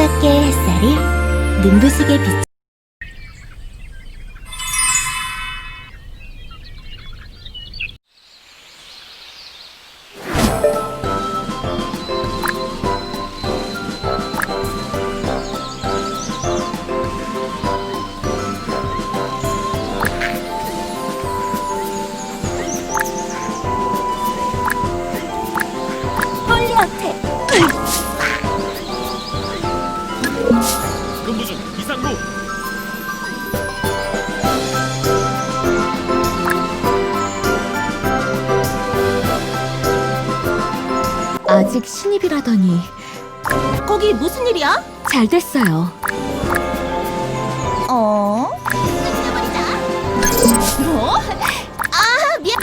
밖의 햇살이 눈부시게 비치 홀리어테 아직 신입이라더니 거기 무슨 일이야? 잘 됐어요. 어? 뭐? 아 미안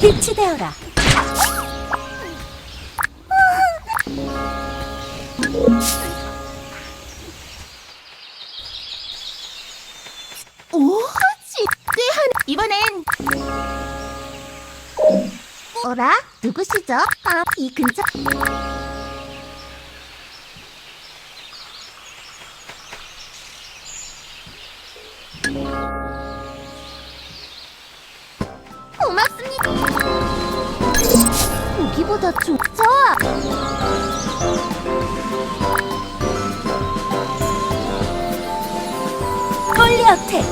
빛이 되어라 누구시죠? 아이 근처 고맙습니다. 보기보다 좋죠? 홀리어텍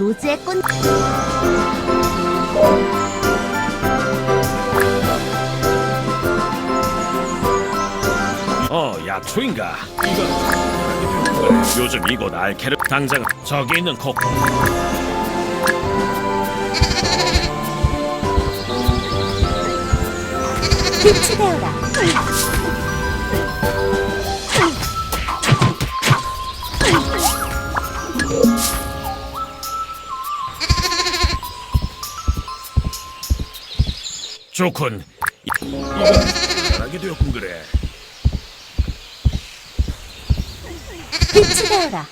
로즈의 꽃. 어 약초인가? 요즘 이곳 알케르 당장 저기 있는 코 빛이 되어라 좋군. 이- 이거 잘하게 되었군 그래. 빛이 되어라.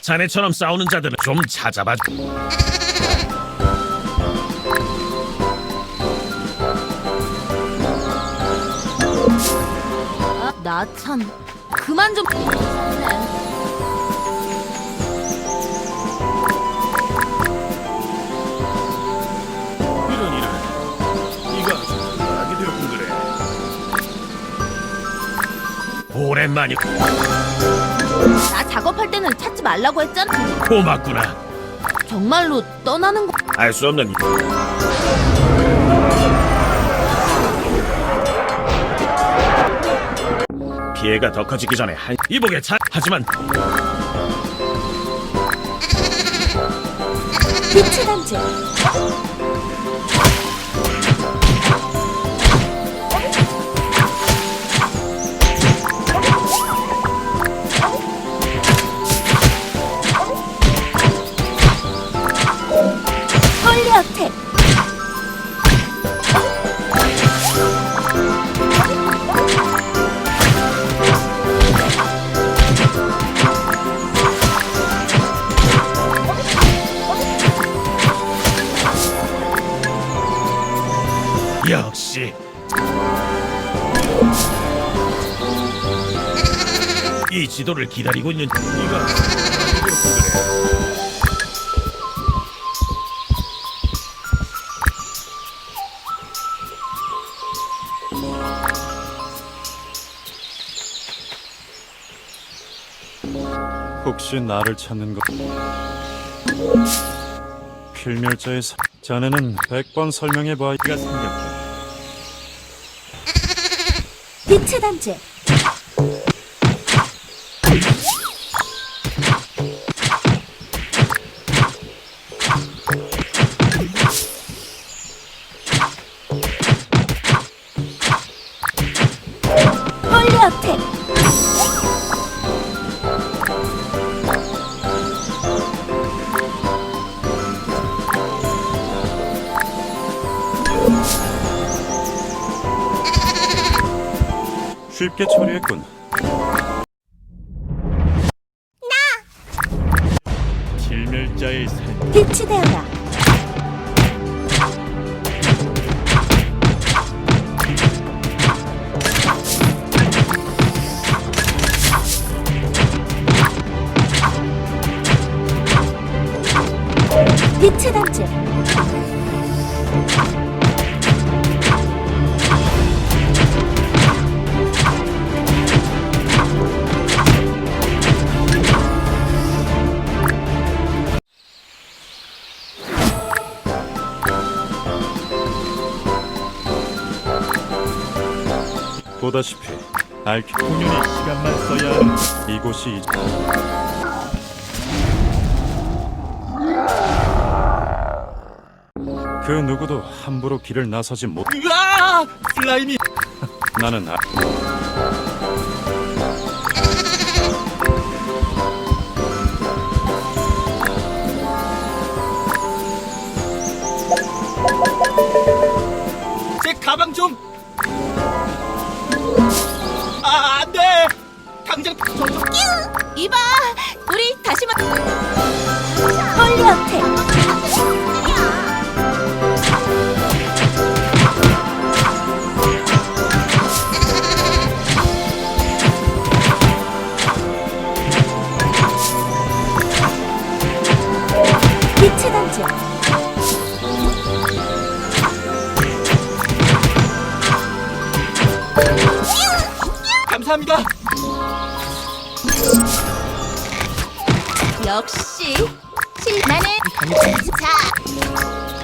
자네처럼 싸우는 자들은 좀 찾아봐 나 참 그만 좀. 이런 이런 이거 아주 잘하게 되었군 그래 오랜만이 나 작업할 때는 찾지 말라고 했잖아. 고맙구나 정말로 떠나는 거. 알 수 없는 피해가 더 커지기 전에 한 이복에 차 하지만 빛의 단지 이 지도를 기다리고 있는 이가 그래. 혹시 나를 찾는 것? 필멸자의 사... 자네는 100번 설명해 봐야 생겼다. 빛의 단지 단지. 보다시피 알키 공연의 시간만 써야 하는 이곳이 이제 그 누구도 함부로 길을 나서지 못. 으아! 슬라임이 나는 아, 제 가방 좀. 아, 안 돼. 당장 저, 저, 이봐 우리 다시 만 홀리 어택 감사합니다. 역시 실 나는 자 자,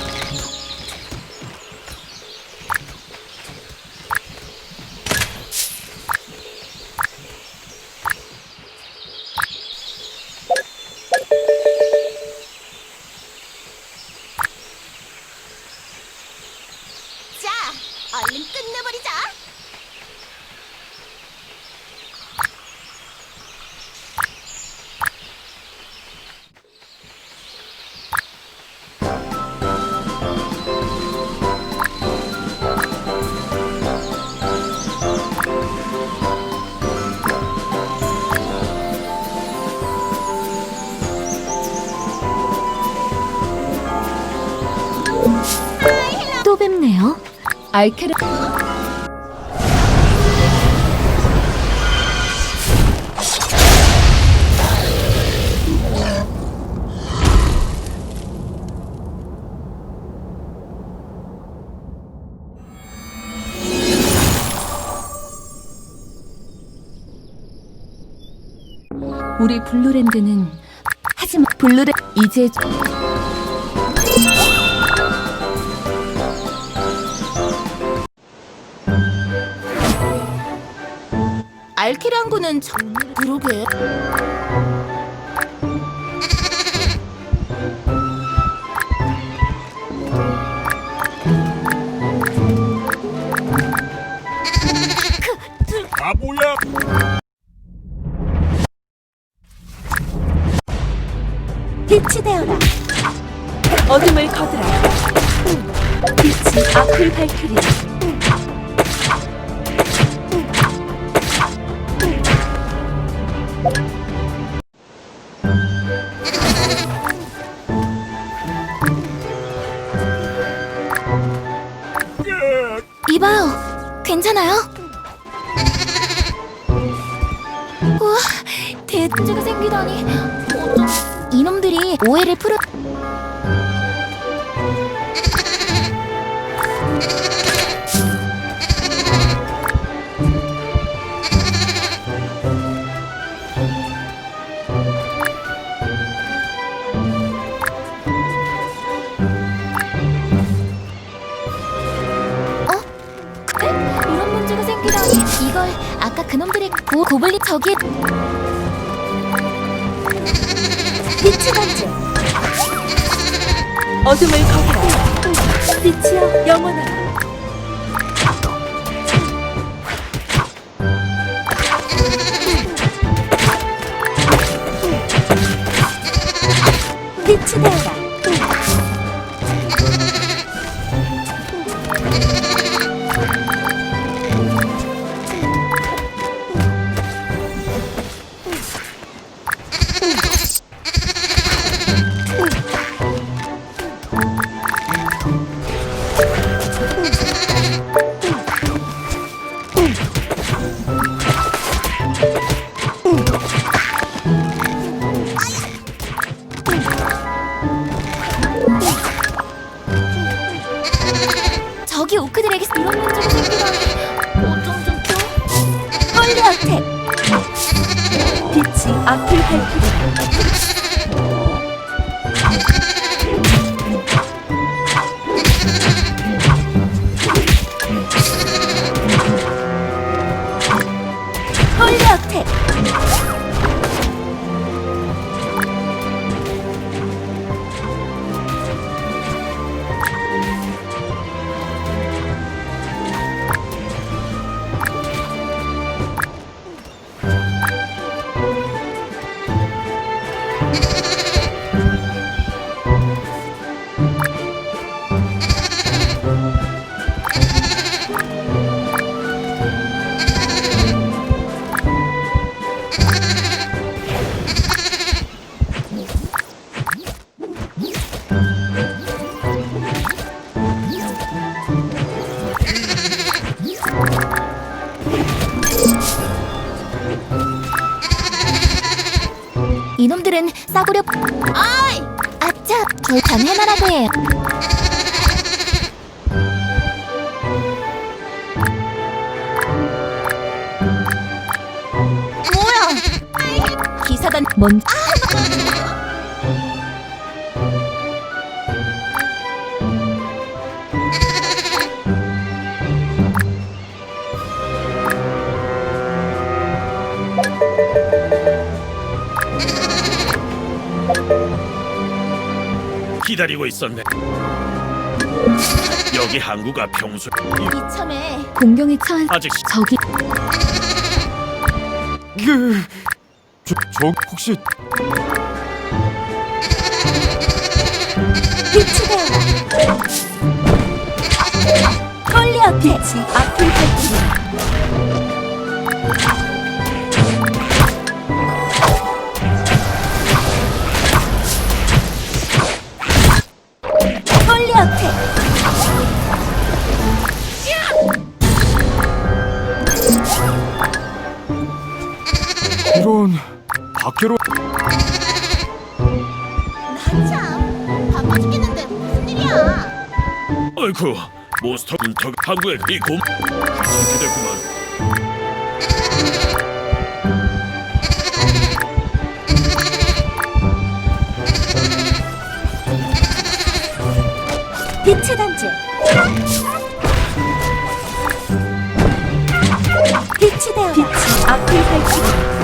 알케르 우리 블루랜드는 하지만 블루랜 이제 알키랑구는 정... 그러게 바보야. 빛이 되어라. 어둠을 거두라 빛이 앞을 밝히리 이봐요 괜찮아요? 우와 대문제가 생기다니 이놈들이 오해를 풀어 저기 빛이 단지? 어둠을 거두라 빛이여 영원하라 빛이 앞을 이놈들은 싸구려 아이! 아차 단 해나라고 해요 뭐야? 기사단 뭔 기다리고 있었네. 여기 항구가 평소 이참에 공경에 처한 아직 저기 그... 저, 저 혹시 빛이 되어라 홀리어 빛이 앞을 밝히리 일이야? 어이쿠 몬스터 군터 항구에 이곰 귀찮게 됐구만. 빛의 단지 빛이 되어라 빛이 앞을 밝히리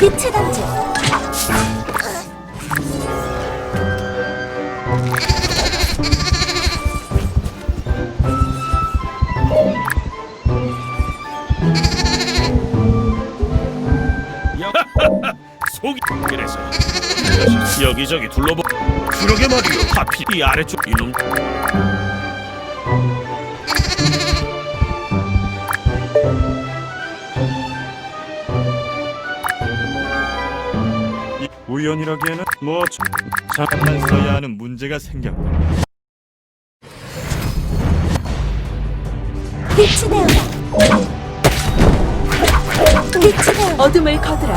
빛의 단지 야, 속이 그래서 여기저기 둘러보. 그러게 말이요. 하필 이 아래쪽 이놈. 우연이라기에는 뭐 참- 잠깐 써야 하는 문제가 생겼다. 빛이 되어라 빛이 되어라 어둠을 거두라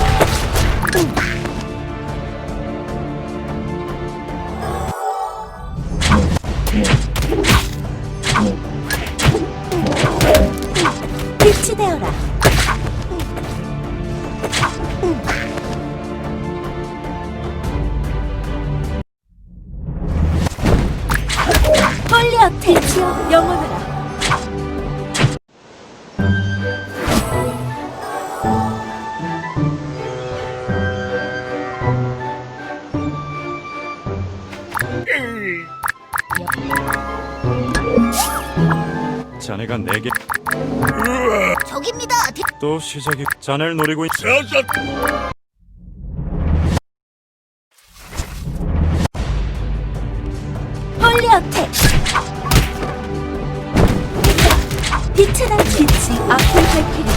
빛이 되어라 빛이여 영원하라 자네가 내게 저깁니다. 뒤- 또 시작이 자네를 노리고 있... 홀리 어택 날 빛이 앞을 밝히리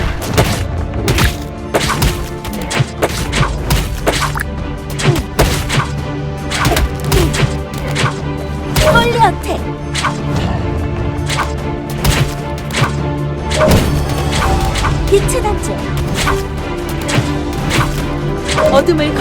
홀리 어둠을